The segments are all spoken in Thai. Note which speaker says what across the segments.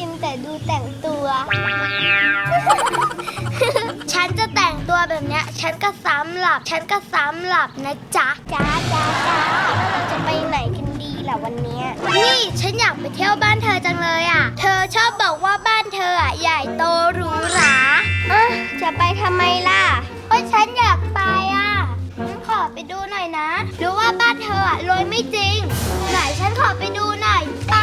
Speaker 1: ยที่ดินแต่ดูแต่งตัว ฉันจะแต่งตัวแบบเนี้ย ฉันก็ซ้ำหลับ ฉันก็ซ้ำหลับนะจ๊ะจ้าจ้าจ้าแล้วเราจะไปไหนกันดีล่ะวันเนี้ยนี่ฉันอยากไปเที่ยวบ้านเธอจังเลยอะ เธอชอบบอกว่าบ้านเธออะใหญ่โตหรูหราอะจะไปทำไมล่ะก็ฉันอยากไปอะงั้นขอไปดูหน่อยนะหรือว่าบ้านเธออะรวยไม่จริง ไหนฉันขอไปดูหน่อยไป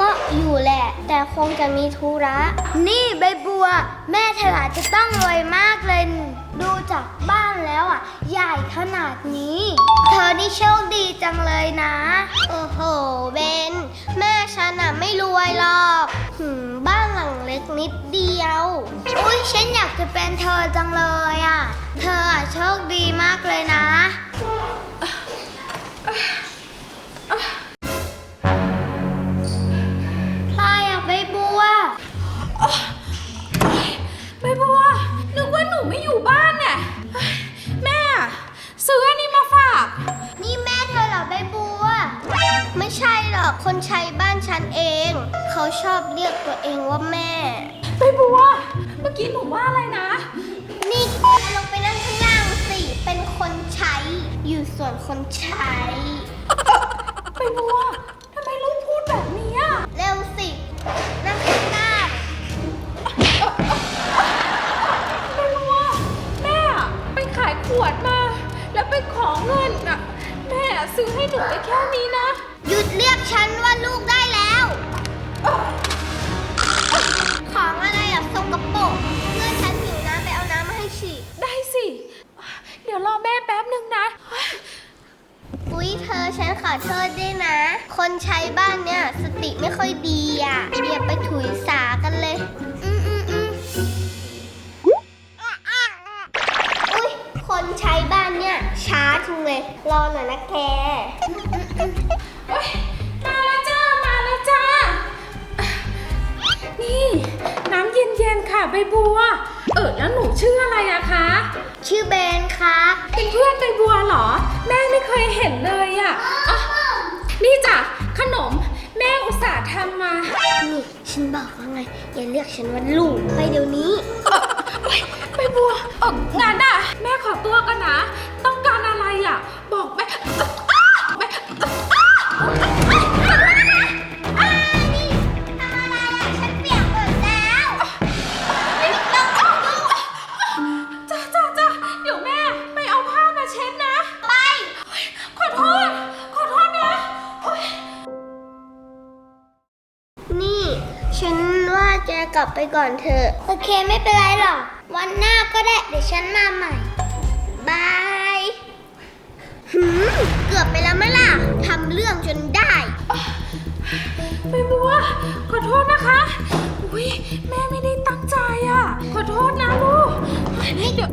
Speaker 2: ก็
Speaker 1: อยู่แหละ แต่คงจะมีธุระ นี่ใบบัว แม่เธออาจจะต้องรวยมากเลย ดูจากบ้านแล้วอะ ใหญ่ขนาดนี้ เธอนี่โชคดีจังเลยนะ โอ้โห เบน แม่ฉันอะไม่รวยหรอกหืมบ้านหลังเล็กนิดเดียว อุ้ยฉันอยากจะเป็นเธอจังเลยอะ เธออะโชคดีมากเลยนะ ค
Speaker 2: น
Speaker 1: ใช้ใบบัว
Speaker 2: ทำไมลูกพูดแบบนี้อะ
Speaker 1: เร็วสิ นั่งข้างล่าง
Speaker 2: ใบบัวแม่ไปขายขวดมา แล้วไปขอเงินอะแม่ซื้อให้หนูไปแค่นี้นะ
Speaker 1: หยุดเรียกฉันว่าลูกได้แล้ว ของอะไรอะสกปรกเพื่อนฉันหิวน้ำไปเอาน้ำมาให้ฉีด
Speaker 2: ได้สิ เดี๋ยวรอแม่แป๊บนึงนะ
Speaker 1: อุ๊ยเธ อฉันขอโทษด้วยนะ คนใช้บ้านเนี่ยสติไม่ค่อยดีอะอย่าไปถุยสากันเลย อืมอืมอืมอุ๊ยคนใช้บ้านเนี่ยช้าจังเลยรอหน่อยนะแก
Speaker 2: โอ๊ยมาแล้วจ้า มาแล้วจ้า นี่ น้ำเย็นๆค่ะใบบัว ออแล้วหนูชื่ออะไรอะคะ
Speaker 1: ชื่อเบนครับ
Speaker 2: เป็นเพื่อนใบบัวเหรอ แม่ไม่เคยเห็นเลยอะอะนี่จ้ะขนมแม่อุตส่าห์ทำมา
Speaker 1: นี่ฉันบอกว่าไง อย่าเรียกฉันว่าลูกไปเดี๋ยวนี้
Speaker 2: เออโอ๊ยใบบัวเอองั้นอะแม่ขอตัวกันนะ ต้องการอะไรอะบอกแม่อ้าแม่
Speaker 1: ลับไปก่อนเถอะ โอเคไม่เป็นไรหรอก วันหน้าก็ได้เดี๋ยวฉันมาใหม่ บายหืมเกือบไปแล้วไหมล่ะทำเรื่องจนได้
Speaker 2: ใบบัว ขอโทษนะคะอุ้ยแม่ไม่ได้ตั้งใจอะ ขอโทษนะลูกนี่เดี๋ยว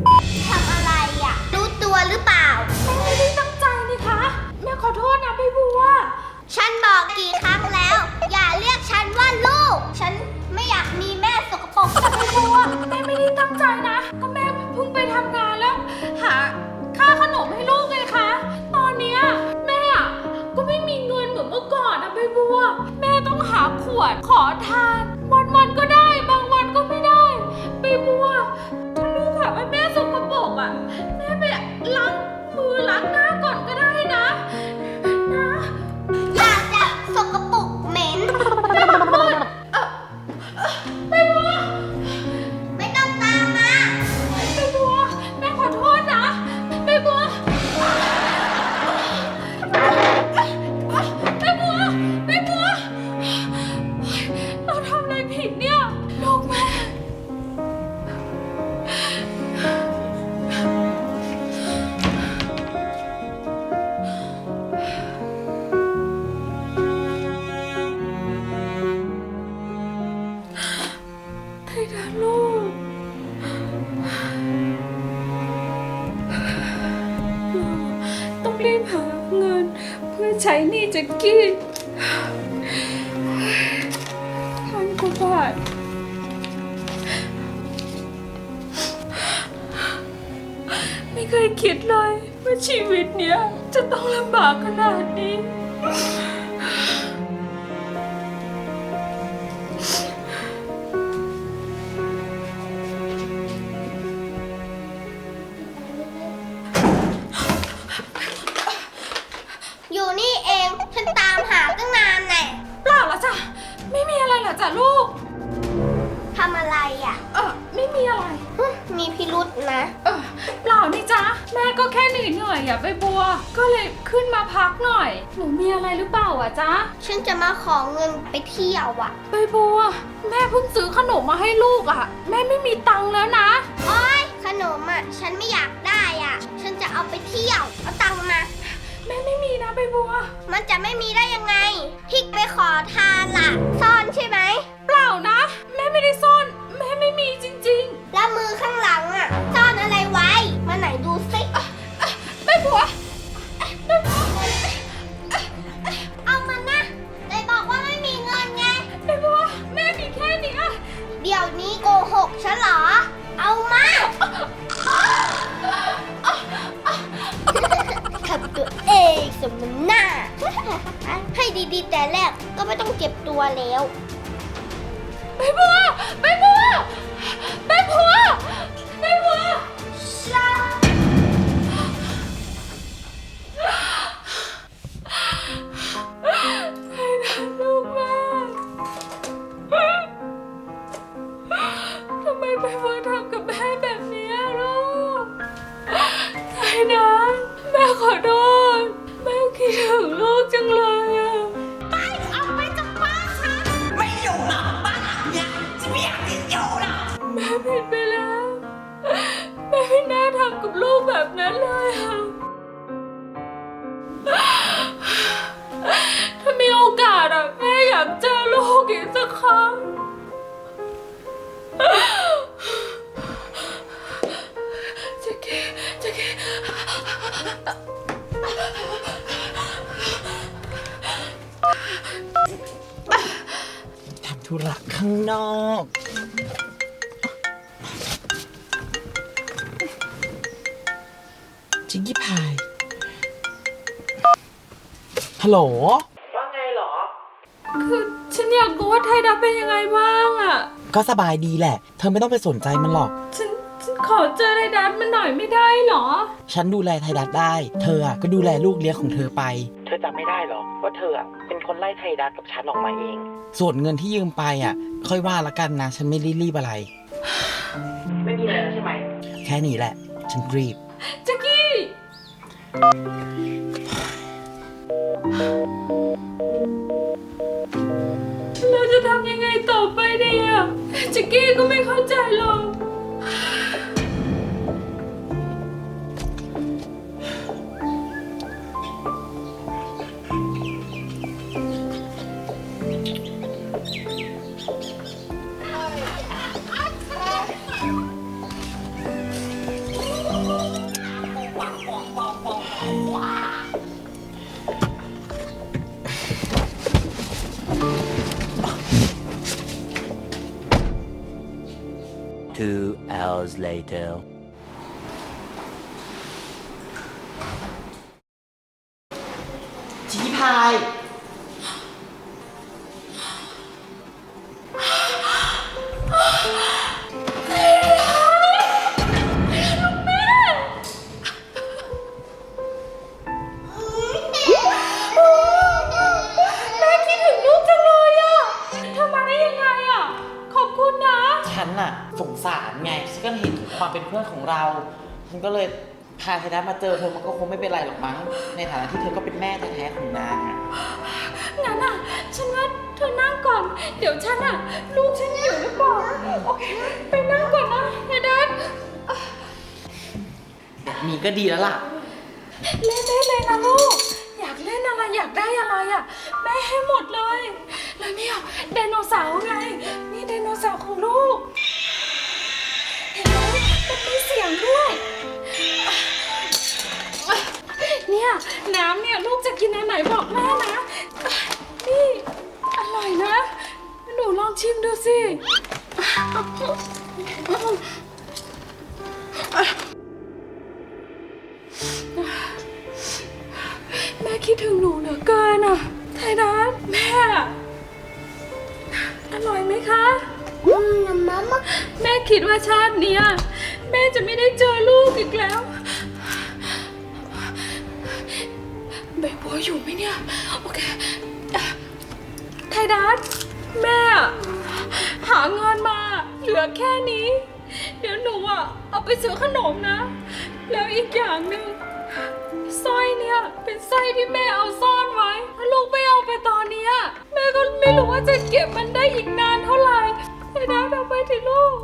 Speaker 1: ทำอะไรอะ รู้ตัวหรือเปล่า
Speaker 2: แม่ไม่ได้ตั้งใจนี่คะ แม่ขอโทษนะใบบัว
Speaker 1: ฉันบอกกี่ครั้งแล้ว อย่าเรียกฉันว่าลูก ฉันไม่อยากมี แม่รกกับ
Speaker 2: ใบบัวแม่ไม่ได้ตั้งใจนะ ก็แม่เพิ่งไปทำงานแล้ว หาค่าขนมให้ลูกไงคะ ตอนเนี้ยแม่อะก็ไม่มีเงินเหมือนเมื่อก่อนนะใบบัว แม่ต้องหาขวดขอทาน ช้หนี้
Speaker 1: จะกกี้
Speaker 2: พันกว่าบาทไม่เคยคิดเลยว่าชีวิตเนี้ยจะต้องลำบากขนาดนี้
Speaker 1: นี่เอง ฉันตามหาตั้งนานแน่
Speaker 2: เปล่าละจ้ะ ไม่มีอะไรเหรอจ้ะลูก
Speaker 1: ทำอะไรอะ
Speaker 2: เออไม่มีอะไร
Speaker 1: ฮึมีพิรุษนะ
Speaker 2: เออเปล่านี่จ้ะแม่ก็แค่เหนื่อยเหนื่อยๆอะใบบัว ก็เลยขึ้นมาพักหน่อย หนูมีอะไรหรือเปล่าอะจ๊ะ
Speaker 1: ฉันจะมาขอเงินไปเที่ยวอะ
Speaker 2: ใบบัว แม่เพิ่งซื้อขนมมาให้ลูกอะ แม่ไม่มีตังค์แล้วนะ
Speaker 1: โอ๊ยขนมอะ ฉันไม่อยากได้อะ ฉันจะเอาไปเที่ยว เอาตังค์มา
Speaker 2: แม่ไม่มีนะใบบัว
Speaker 1: มันจะไม่มีได้ยังไงที่ไปขอทานล่ะ ซ่อนใช่ไหม
Speaker 2: เปล่านะ แม่ไม่ได้ซ่อน แม่ไม่มีจริง
Speaker 1: แล้วมือข้างหลังอะ ซ่อนอะไรไว้ มาไหนดูสิ
Speaker 2: ๆ ใบบั
Speaker 1: ว ดีๆ แต่แรกก็ไม่ต้องเจ็บตัวแล้ว
Speaker 2: ใบบัวใบบัวใบบัวใบบัวไปนะลูกแม่ทำไมใบบัวทำกับแม่แบบนี้ลูกไปนะแม่ขอโทษ อีกสักคกี้เจ๊กี้
Speaker 3: ทำธุระข้างนอก จิงกี้พาย ฮัลโหล
Speaker 2: คือฉันอยากรู้ว่าไทยดับเป็นยังไงบ้างอะ
Speaker 3: ก็สบายดีแหละ เธอไม่ต้องไปสนใจมันหรอก
Speaker 2: ฉันฉันขอเจอไทยดับมันหน่อยไม่ได้เหรอ
Speaker 3: ฉันดูแลไทยดัสได้ เธออะก็ดูแลลูกเลี้ยงของเธอไป เธอจำไม่ได้หรอ ว่าเธออะเป็นคนไล่ไทยดัสกับฉันออกมาเอง ส่วนเงินที่ยืมไปอะ ค่อยว่าละกันนะ ฉันไม่รีบๆอะไร ไม่มีอะไรแล้วใช่ไหม แค่นี้แหละ ฉันรีบ
Speaker 2: แจ็กกี้เราจะ ทำยังไงต่อไปดีอะจิกกี้ก็ไม่เข้าใจหรอก
Speaker 4: Two hours later.
Speaker 2: เป็
Speaker 3: นเพื่อนของเรา ฉันก็เลยพาไทยดัสมาเจอเธอมันก็คงไม่เป็นไรหรอกมั้ง ในฐานะที่เธอก็เป็นแม่แท้ๆของนางอะ
Speaker 2: งั้นอะ ฉันว่าเธอนั่งก่อน เดี๋ยวฉันอะ ลูกฉันอยู่หรือเปล่า โอเค ไปนั่งก่อนนะเฮเดน
Speaker 3: แบบนี้ก็ดีแล้วล่ะ
Speaker 2: เล่นได้เลยนะลูก อยากเล่นอะไรอยากได้อะไรอะ แม่ให้หมดเลย แล้วเนี่ยไดโนเสาร์ไง นี่ไดโนเสาร์ของลูก สียงด้วย เนี่ย น้ำเนี่ยลูกจะกินอันไหนบอกแม่นะ นี่ อร่อยนะ หนูลองชิมดูสิ แม่คิดถึงหนูเหลือเกินอะไทยนะแม่ อร่อยไหมคะ
Speaker 1: มามามะ
Speaker 2: แม่คิดว่าชาติเนี้ย ม่จะไม่ได้เจอลูกอีกแล้ว ใบบัวอยู่ไหมเนี่ย โอเค ไทยดัสแม่อะหาเงินมา เหลือแค่นี้ เดี๋ยวหนูอะ เอาไปซื้อขนมนะ แล้วอีกอย่างหนึ่งสร้อยเนี่ยเป็นสร้อยที่แม่เอาซ่อนไว้ถ้าลูกไม่เอาไปตอนเนี้ยแม่ก็ไม่รู้ว่าจะเก็บมันได้อีกนานเท่าไหร่ไทยดัสเอาไปเถอะลูก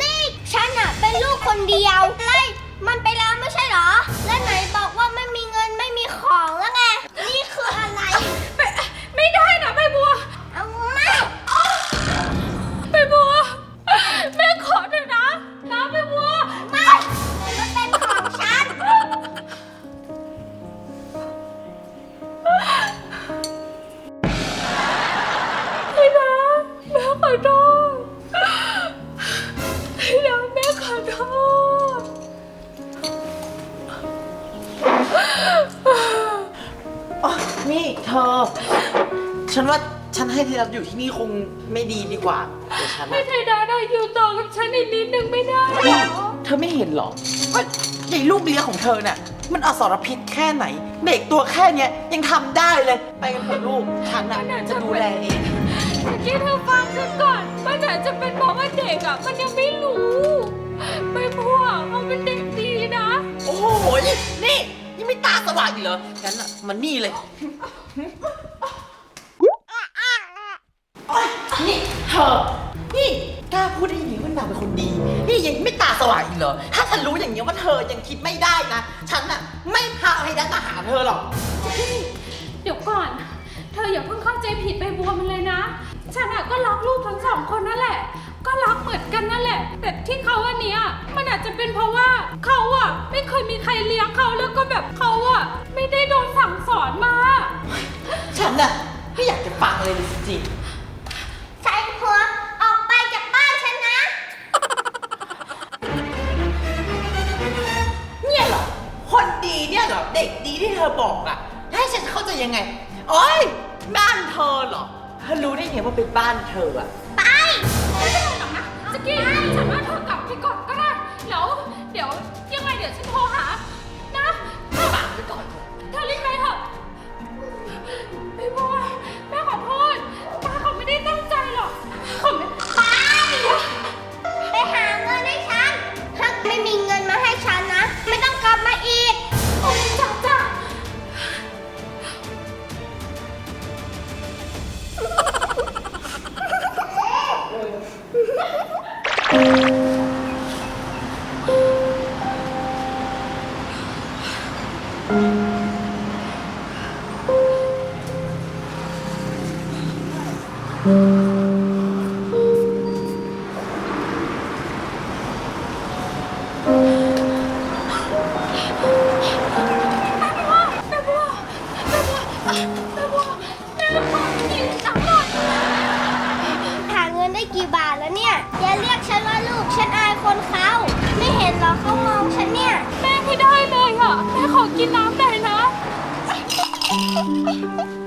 Speaker 1: นี่ฉันอะเป็นลูกคนเดียวไล่มันไปแล้วไม่ใช่เหรอ และไหนบอกว่าไม่มีเงินไม่มีของแล้วไง นี่คืออะไร
Speaker 2: ไม่ไม่ได้
Speaker 1: ฉัน
Speaker 3: ให้เธอรับอยู่ที่นี่คงไม่ดีดีกว่าเดี๋ยวฉัน
Speaker 2: ให้
Speaker 3: อะ
Speaker 2: ไทยดาได้อยู่ต่อกับฉันอีกนิดนึงไม่ได้เหร
Speaker 3: นี่
Speaker 2: อ
Speaker 3: เธอไม่เห็นเหรอว่าใหญ่ลูกเลี้ยงของเธอน่ะมันอสรพิษแค่ไหน เด็กตัวแค่เนี้ยยังทำได้เลย ไปกันเถอะลูก ฉันน่ะจะดูแลเอง
Speaker 2: เมื่อกี้เธอฟังฉันก่อนมันอาจจะเป็นเพราะว่าเด็กอะมันยังไม่รู้ใบบัวเขาเป็นเด็กดีนะ
Speaker 3: โอ้โหนี่ยังไม่ตาสว่างอีกเหรอ งั้นอะ มันนี่เลย ยังไม่ตาสว่างอีกเหรอ ถ้าฉันรู้อย่างนี้ยว่าเธอยังคิดไม่ได้นะ ฉันน่ะไม่พาให้ได้มาหาเธอหรอก
Speaker 2: เดี๋ยวก่อน เธออย่าเพิ่งเข้าใจผิดไปบัวมันเลยนะ ฉันอะก็รักลูกทั้งสองคนนั่นแหละ ก็รักเหมือนกันนั่นแหละ แต่ที่เขาอันเนี้ยมันอาจจะเป็นเพราะว่าเขาอะไม่เคยมีใครเลี้ยงเขาแล้วก็แบบเขาอะไม่ได้โดนสั่งสอนมา
Speaker 3: ฉันน่ะไม่อยากจะฟังเลยจริง
Speaker 1: ใยั
Speaker 3: งไง โอ๊ย บ้านเธอเหรอเธอรู้ได้ไงว่าเป็นบ้านเธออะ
Speaker 1: ไป
Speaker 2: ไม่เป็นไรหรอกนะสกี้ฉันว่าเธอกลับไปก่อนก็ได้แล้วเดี๋ยวยังไงเดี๋ยวฉันโทรหา ห は
Speaker 1: い。